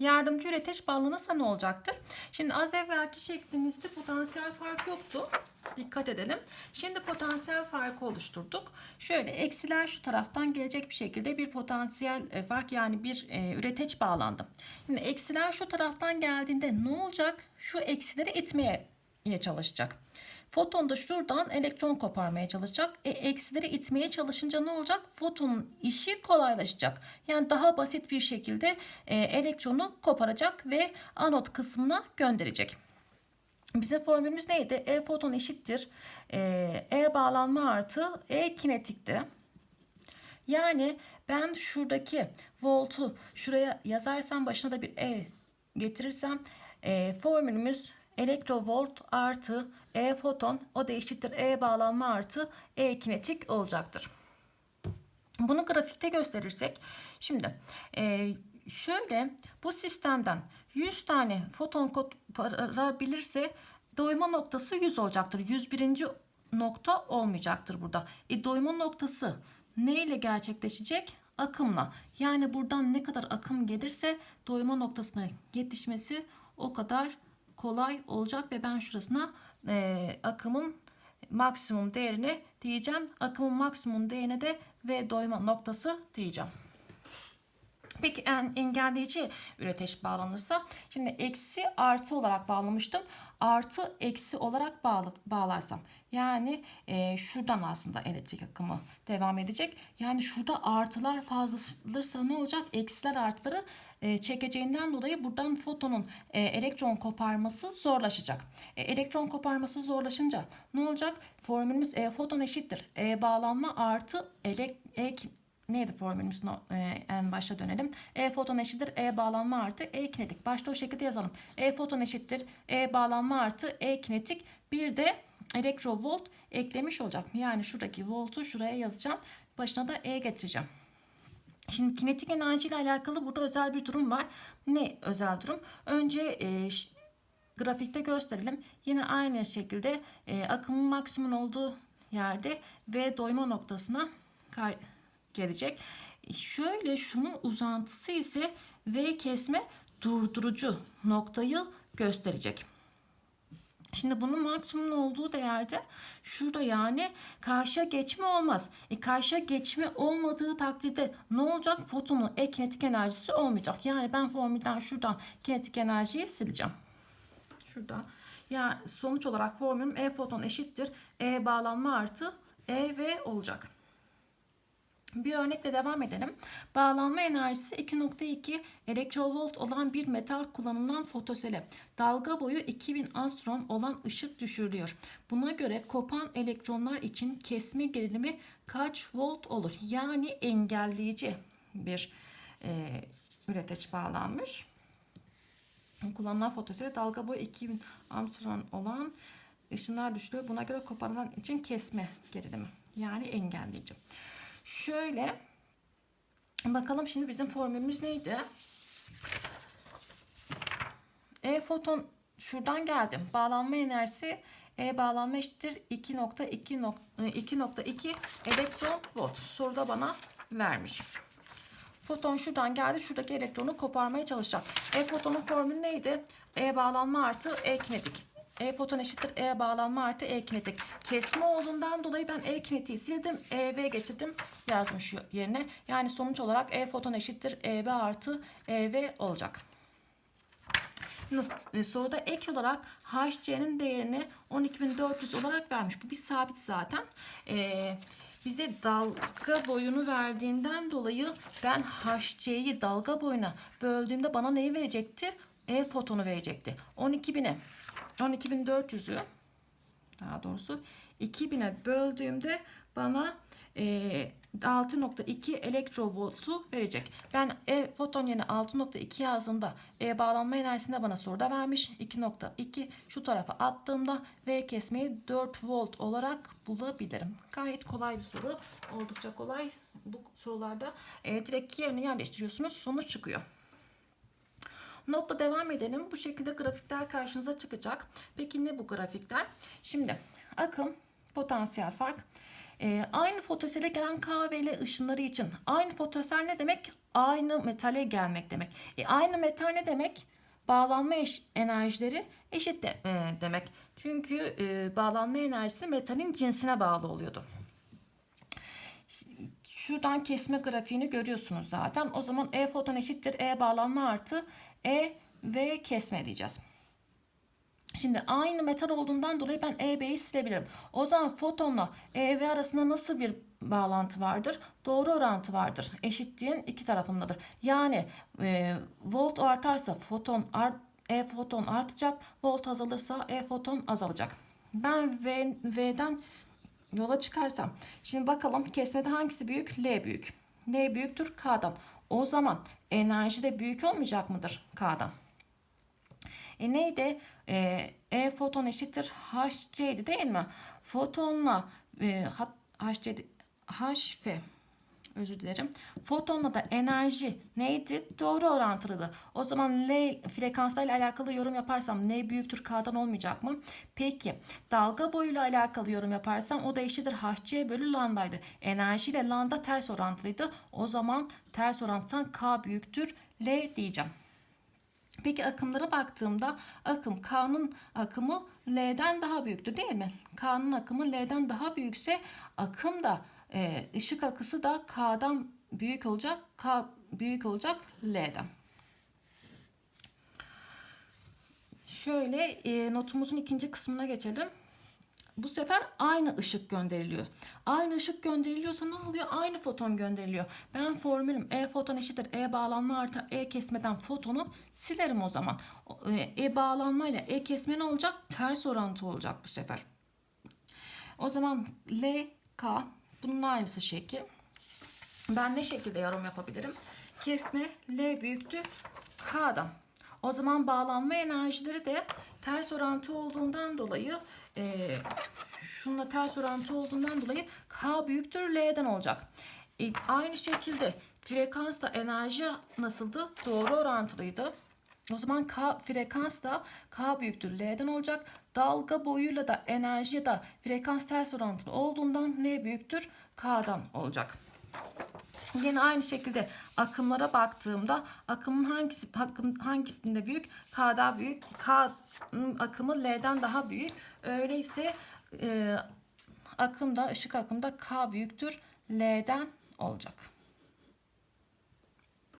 Yardımcı üreteç bağlanırsa ne olacaktır? Şimdi az evvelki şeklimizde potansiyel fark yoktu. Dikkat edelim. Şimdi potansiyel farkı oluşturduk. Şöyle eksiler şu taraftan gelecek bir şekilde bir potansiyel e, fark yani bir e, üreteç bağlandı. Şimdi eksiler şu taraftan geldiğinde ne olacak? Şu eksileri itmeye çalışacak. Foton da şuradan elektron koparmaya çalışacak. E, eksileri itmeye çalışınca ne olacak? Fotonun işi kolaylaşacak. Yani daha basit bir şekilde e, elektronu koparacak ve anot kısmına gönderecek. Bize formülümüz neydi? E foton eşittir. E, e bağlanma artı E kinetikti. Yani ben şuradaki voltu şuraya yazarsam başına da bir E getirirsem e, formülümüz elektrovolt artı E foton o da eşittir E bağlanma artı E kinetik olacaktır. Bunu grafikte gösterirsek şimdi e, şöyle bu sistemden 100 tane foton koparabilirse doyma noktası 100 olacaktır. 101. nokta olmayacaktır burada. E, doyma noktası ne ile gerçekleşecek? Akımla. Yani buradan ne kadar akım gelirse doyma noktasına yetişmesi o kadar kolay olacak ve ben şurasına e, akımın maksimum değerini diyeceğim. Akımın maksimum değerine de ve doyma noktası diyeceğim. Peki en engelleyici üreteç bağlanırsa şimdi eksi artı olarak bağlamıştım. Artı eksi olarak bağla, bağlarsam yani e, şuradan aslında elektrik akımı devam edecek. Yani şurada artılar fazlalırsa ne olacak? Eksiler artıları e, çekeceğinden dolayı buradan fotonun e, elektron koparması zorlaşacak. E, elektron koparması zorlaşınca ne olacak? Formülümüz E foton eşittir. E bağlanma artı elek, e, neydi formülümüz e, en başta dönelim. E foton eşittir E bağlanma artı E kinetik. Başta o şekilde yazalım. E foton eşittir E bağlanma artı E kinetik. Bir de elektrovolt eklemiş olacak. Yani şuradaki voltu şuraya yazacağım. Başına da E getireceğim. Şimdi kinetik enerji ile alakalı burada özel bir durum var. Ne özel durum? Önce e, grafikte gösterelim. Yine aynı şekilde e, akımın maksimum olduğu yerde ve doyma noktasına kay gelecek. Şöyle şunun uzantısı ise V kesme durdurucu noktayı gösterecek. Şimdi bunun maksimum olduğu değerde şurada yani karşıya geçme olmaz. E karşıya geçme olmadığı takdirde ne olacak? Fotonun e kinetik enerjisi olmayacak. Yani ben formülden şuradan kinetik enerjiyi sileceğim. Şurada. Yani sonuç olarak formülüm E foton eşittir. E bağlanma artı E V olacak. Bir örnekle devam edelim. Bağlanma enerjisi 2.2 elektrovolt olan bir metal kullanılan fotosele dalga boyu 2000 astron olan ışık düşürülüyor. Buna göre kopan elektronlar için kesme gerilimi kaç volt olur? Yani engelleyici bir e, üreteç bağlanmış. Kullanılan fotosele dalga boyu 2000 astron olan ışınlar düşürüyor. Buna göre koparılan için kesme gerilimi yani engelleyici. Şöyle bakalım şimdi bizim formülümüz neydi? E foton şuradan geldim. Bağlanma enerjisi E bağlanma eşittir 2.2 elektron volt. Soruda bana vermiş. Foton şuradan geldi. Şuradaki elektronu koparmaya çalışacak. E fotonun formülü neydi? E bağlanma artı E kinetik. E foton eşittir E bağlanma artı E kinetik. Kesme olduğundan dolayı ben E kinetiği sildim. E V getirdim yazmış yerine. Yani sonuç olarak E foton eşittir E V artı E V olacak. E, soruda ek olarak HC'nin değerini 12.400 olarak vermiş. Bu bir sabit zaten. Ee, bize dalga boyunu verdiğinden dolayı ben HC'yi dalga boyuna böldüğümde bana neyi verecekti? E fotonu verecekti. 12.000'e 12.400'ü daha doğrusu 2000'e böldüğümde bana e, 6.2 elektrovoltu verecek. Ben e, foton yerine 6.2 yazdığımda e, bağlanma enerjisinde bana soruda vermiş. 2.2 şu tarafa attığımda V kesmeyi 4 volt olarak bulabilirim. Gayet kolay bir soru. Oldukça kolay. Bu sorularda e, direkt yerine yerleştiriyorsunuz. Sonuç çıkıyor. Notla devam edelim. Bu şekilde grafikler karşınıza çıkacak. Peki ne bu grafikler? Şimdi akım Potansiyel fark. Ee, aynı fotosele gelen K ve L ışınları için aynı fotosel ne demek? Aynı metale gelmek demek. E, aynı metal ne demek? Bağlanma eş- enerjileri eşit de, e, demek. Çünkü e, bağlanma enerjisi metalin cinsine bağlı oluyordu. Şuradan kesme grafiğini görüyorsunuz zaten. O zaman E foton eşittir E bağlanma artı E ve kesme diyeceğiz. Şimdi aynı metal olduğundan dolayı ben EB'yi silebilirim. O zaman fotonla EB arasında nasıl bir bağlantı vardır? Doğru orantı vardır. Eşitliğin iki tarafındadır. Yani e, volt artarsa foton art, E foton artacak. Volt azalırsa E foton azalacak. Ben v, V'den yola çıkarsam. Şimdi bakalım kesmede hangisi büyük? L büyük. L büyüktür K'dan. O zaman enerji de büyük olmayacak mıdır K'dan? E neydi? E, e foton eşittir HC'ydi değil mi? Fotonla e, HC, HF özür dilerim. Fotonla da enerji neydi? Doğru orantılıydı. O zaman L frekanslarla alakalı yorum yaparsam N büyüktür K'dan olmayacak mı? Peki dalga boyuyla alakalı yorum yaparsam o da eşittir HC bölü lambdaydı. Enerji ile lambda ters orantılıydı. O zaman ters orantıdan K büyüktür L diyeceğim. Peki akımlara baktığımda akım K'nın akımı L'den daha büyüktür değil mi? K'nın akımı L'den daha büyükse akım da e, ışık akısı da K'dan büyük olacak. K büyük olacak L'den. Şöyle e, notumuzun ikinci kısmına geçelim. Bu sefer aynı ışık gönderiliyor. Aynı ışık gönderiliyorsa ne oluyor? Aynı foton gönderiliyor. Ben formülüm E foton eşittir E bağlanma artı E kesmeden fotonu silerim o zaman. E, E bağlanma ile E kesme ne olacak? Ters orantı olacak bu sefer. O zaman L, K bunun aynısı şekil. Ben ne şekilde yorum yapabilirim? Kesme L büyüktü K'dan. O zaman bağlanma enerjileri de ters orantı olduğundan dolayı e, şununla ters orantı olduğundan dolayı K büyüktür L'den olacak. E, aynı şekilde frekansla enerji nasıldı? Doğru orantılıydı. O zaman K frekans da K büyüktür L'den olacak. Dalga boyuyla da enerji ya da frekans ters orantılı olduğundan L büyüktür K'dan olacak. Yine aynı şekilde akımlara baktığımda akımın hangisi akım hangisinde büyük? K daha büyük. K'nın akımı L'den daha büyük. Öyleyse e, akım da ışık akımda K büyüktür L'den olacak.